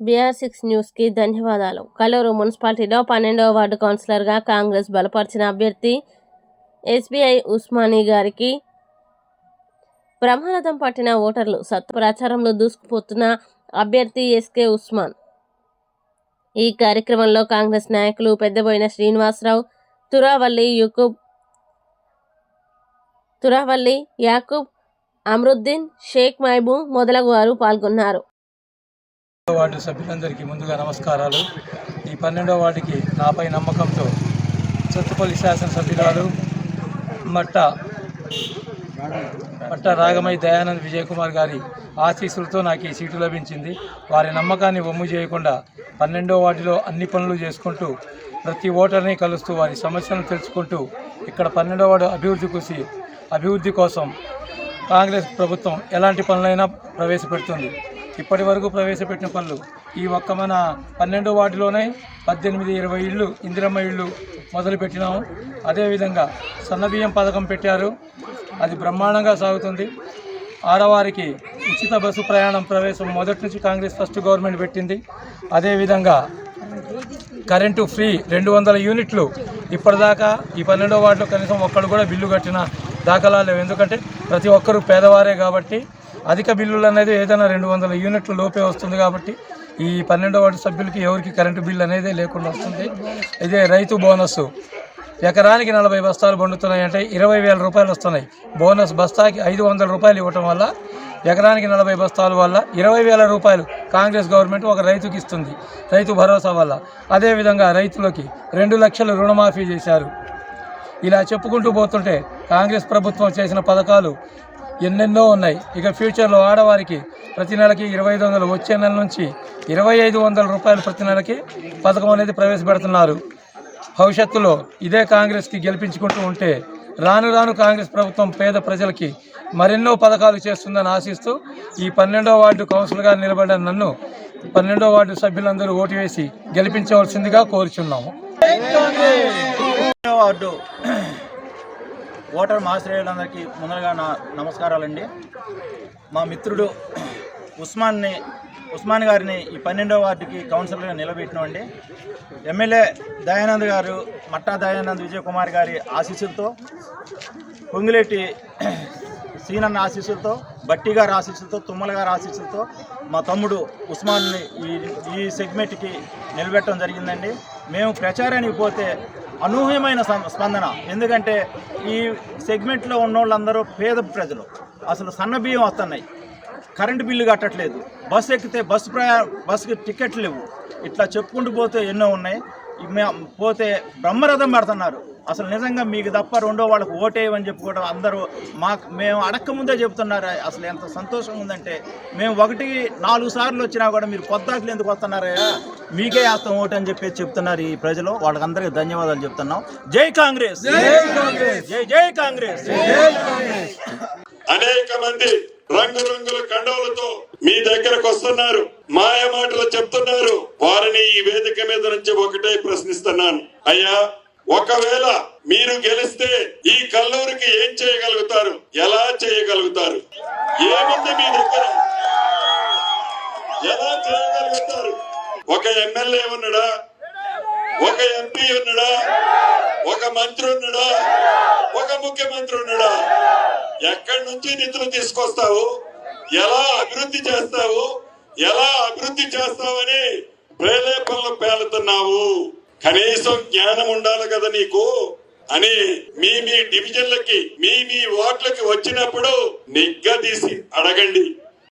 BR six న్యూస్కి ధన్యవాదాలు. కలూరు మున్సిపాలిటీలో పన్నెండవ వార్డు కౌన్సిలర్గా కాంగ్రెస్ బలపరిచిన అభ్యర్థి ఎస్బీఐ ఉస్మానీ గారికి బ్రహ్మరథం పట్టిన ఓటర్లు సత్ ప్రచారంలో దూసుకుపోతున్న అభ్యర్థి ఎస్కే ఉస్మాన్. ఈ కార్యక్రమంలో కాంగ్రెస్ నాయకులు పెద్దబోయిన శ్రీనివాసరావు తురావల్లి యూకుబ్ తురావల్లి యాకూబ్ అమరుద్దీన్ షేక్ మైబూ మొదలగు వారు పాల్గొన్నారు. వార్డు సభ్యులందరికీ ముందుగా నమస్కారాలు. ఈ పన్నెండవ వార్డుకి నాపై నమ్మకంతో చొత్తుపల్లి శాసనసభ్యురాలు మట్ట మట్ట రాగమై దయానంద్ విజయ్ కుమార్ గారి ఆశీస్సులతో నాకు ఈ సీటు లభించింది. వారి నమ్మకాన్ని వమ్ము చేయకుండా పన్నెండో వార్డులో అన్ని పనులు చేసుకుంటూ ప్రతి ఓటర్ని కలుస్తూ వారి సమస్యలను తెలుసుకుంటూ ఇక్కడ పన్నెండో వార్డు అభివృద్ధి కృషి అభివృద్ధి కోసం కాంగ్రెస్ ప్రభుత్వం ఎలాంటి పనులైనా ప్రవేశపెడుతుంది. ఇప్పటి వరకు ప్రవేశపెట్టిన పనులు. ఈ ఒక్క మన పన్నెండో వార్డులోనే పద్దెనిమిది ఇరవై ఇళ్ళు ఇందిరమ్మ ఇళ్ళు మొదలుపెట్టినాము. అదేవిధంగా సన్నబియ్యం పథకం పెట్టారు. అది బ్రహ్మాండంగా సాగుతుంది. ఆడవారికి ఉచిత బస్సు ప్రయాణం ప్రవేశం మొదటి నుంచి కాంగ్రెస్ ఫస్ట్ గవర్నమెంట్ పెట్టింది. అదేవిధంగా కరెంటు ఫ్రీ రెండు వందల యూనిట్లు ఇప్పటిదాకా ఈ పన్నెండో వార్డులో కనీసం ఒక్కడు కూడా బిల్లు కట్టిన దాఖలాలు లేవు. ఎందుకంటే ప్రతి ఒక్కరూ పేదవారే కాబట్టి అధిక బిల్లులు అనేది ఏదైనా రెండు వందల యూనిట్ల లోపే వస్తుంది కాబట్టి ఈ పన్నెండో వార్డు సభ్యులకి ఎవరికి కరెంటు బిల్లు అనేది లేకుండా వస్తుంది. ఇదే రైతు బోనస్. ఎకరానికి నలభై బస్తాలు పండుతున్నాయి అంటే ఇరవై వేల రూపాయలు వస్తున్నాయి. బోనస్ బస్తాకి ఐదు వందల రూపాయలు ఇవ్వటం వల్ల ఎకరానికి నలభై బస్తాల వల్ల ఇరవై వేల రూపాయలు కాంగ్రెస్ గవర్నమెంట్ ఒక రైతుకి ఇస్తుంది. రైతు భరోసా వల్ల. అదేవిధంగా రైతులకి రెండు లక్షలు రుణమాఫీ చేశారు. ఇలా చెప్పుకుంటూ పోతుంటే కాంగ్రెస్ ప్రభుత్వం చేసిన పథకాలు ఎన్నెన్నో ఉన్నాయి. ఇక ఫ్యూచర్లో ఆడవారికి ప్రతి నెలకి ఇరవై ఐదు వందలు వచ్చే నెల నుంచి ఇరవై ఐదు వందల రూపాయలు ప్రతి నెలకి పథకం అనేది ప్రవేశపెడుతున్నారు. భవిష్యత్తులో ఇదే కాంగ్రెస్కి గెలిపించుకుంటూ ఉంటే రాను రాను కాంగ్రెస్ ప్రభుత్వం పేద ప్రజలకి మరెన్నో పథకాలు చేస్తుందని ఆశిస్తూ ఈ పన్నెండో వార్డు కౌన్సిలర్గా నిలబడిన నన్ను పన్నెండో వార్డు సభ్యులందరూ ఓటు వేసి గెలిపించవలసిందిగా కోరుచున్నాము. వార్డు. ఓటర్ మహాశ్రేయులందరికీ ముందరగా నా నమస్కారాలండి. మా మిత్రుడు ఉస్మాన్ని ఉస్మాన్ గారిని ఈ పన్నెండవ వార్డుకి కౌన్సిలర్గా నిలబెట్టినామండి ఎమ్మెల్యే దయానంద్ గారు మట్టా దయానంద్ విజయ్ కుమార్ గారి ఆశీస్సులతో పొంగులేటి సీనన్న ఆశీస్సులతో బట్టి గారి ఆశీస్సులతో తుమ్మల గారి ఆశీస్సులతో మా తమ్ముడు ఉస్మాన్ని ఈ ఈ సెగ్మెంట్కి నిలబెట్టడం జరిగిందండి. మేము ప్రచారానికి పోతే అనూహ్యమైన స్పందన. ఎందుకంటే ఈ సెగ్మెంట్లో ఉన్న వాళ్ళందరూ పేద ప్రజలు. అసలు సన్న బియ్యం వస్తున్నాయి కరెంటు బిల్లు కట్టట్లేదు. బస్సు ఎక్కితే బస్సు ప్రయా బస్సుకి టికెట్లు లేవు. ఇట్లా చెప్పుకుంటూ పోతే ఎన్నో ఉన్నాయి. పోతే బ్రహ్మరథం పెడుతున్నారు. అసలు నిజంగా మీకు తప్ప రెండో వాళ్ళకి ఓటేయమని చెప్పి కూడా అందరూ మాకు మేము అడక్క ముందే చెప్తున్నారు అసలు ఎంత సంతోషం ఉందంటే మేము ఒకటి నాలుగు సార్లు వచ్చినా కూడా మీరు పొద్దాకులు ఎందుకు వస్తున్నారయ్యా? మీకే వేస్తాం ఓటు అని చెప్పి చెప్తున్నారు ఈ ప్రజలు. వాళ్ళకందరికీ ధన్యవాదాలు చెప్తున్నాం. జై కాంగ్రెస్! జై జై కాంగ్రెస్! అనేక మంది రంగురంగుల కండవలతో మీ దగ్గరకు వస్తున్నారు. మాయ మాటలు చెప్తున్నారు. వారిని ఈ వేదిక మీద నుంచి ఒకటే ప్రశ్నిస్తున్నాను. అయ్యా ఒకవేళ మీరు గెలిస్తే ఈ కల్లూరికి ఏం చేయగలుగుతారు? ఎలా చేయగలుగుతారు? ఏముంది మీ దగ్గర? ఎలా చేయగలుగుతారు? ఒక ఎమ్మెల్యే ఉన్నాడా? ఒక ఎంపీ ఉన్నాడా? ఒక మంత్రి ఉన్నాడా? ఒక ముఖ్యమంత్రి ఉన్నాడా? ఎక్కడి నుంచి నిధులు తీసుకొస్తావు? ఎలా అభివృద్ధి చేస్తావు? ఎలా అభివృద్ధి చేస్తావని ప్రేరేపణలు పేలుతున్నావు. కనీసం జ్ఞానం ఉండాలి కదా నీకు? అని మీ మీ డివిజన్లకి మీ మీ వార్డులకి వచ్చినప్పుడు నిగ్గదీసి అడగండి.